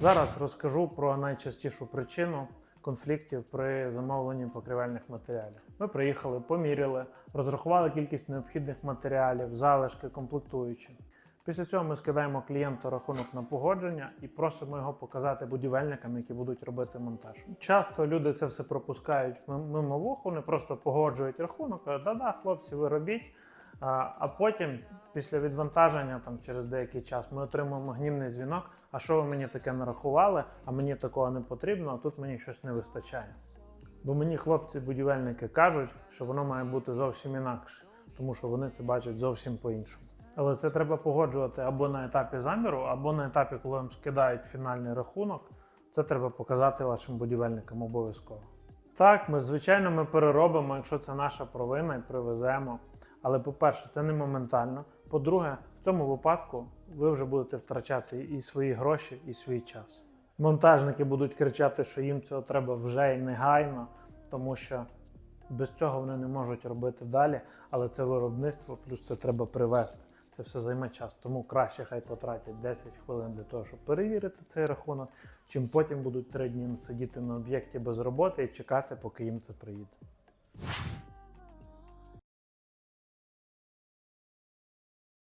Зараз розкажу про найчастішу причину конфліктів при замовленні покривельних матеріалів. Ми приїхали, поміряли, розрахували кількість необхідних матеріалів, залишки, комплектуючі. Після цього ми скидаємо клієнту рахунок на погодження і просимо його показати будівельникам, які будуть робити монтаж. Часто люди це все пропускають мимо вуху, вони просто погоджують рахунок, кажуть, да-да, хлопці, ви робіть. А, потім, після відвантаження, там через деякий час, ми отримуємо гнівний дзвінок. А що ви мені таке нарахували? А мені такого не потрібно, а тут мені щось не вистачає. Бо мені хлопці-будівельники кажуть, що воно має бути зовсім інакше, тому що вони це бачать зовсім по-іншому. Але це треба погоджувати або на етапі заміру, або на етапі, коли вам скидають фінальний рахунок. Це треба показати вашим будівельникам обов'язково. Так, ми звичайно ми переробимо, якщо це наша провина, і привеземо. Але по-перше, це не моментально. По-друге, в цьому випадку ви вже будете втрачати і свої гроші, і свій час. Монтажники будуть кричати, що їм цього треба вже і негайно, тому що без цього вони не можуть робити далі. Але це виробництво, плюс це треба привезти. Це все займе час. Тому краще хай потратять 10 хвилин для того, щоб перевірити цей рахунок, чим потім будуть 3 дні сидіти на об'єкті без роботи і чекати, поки їм це приїде.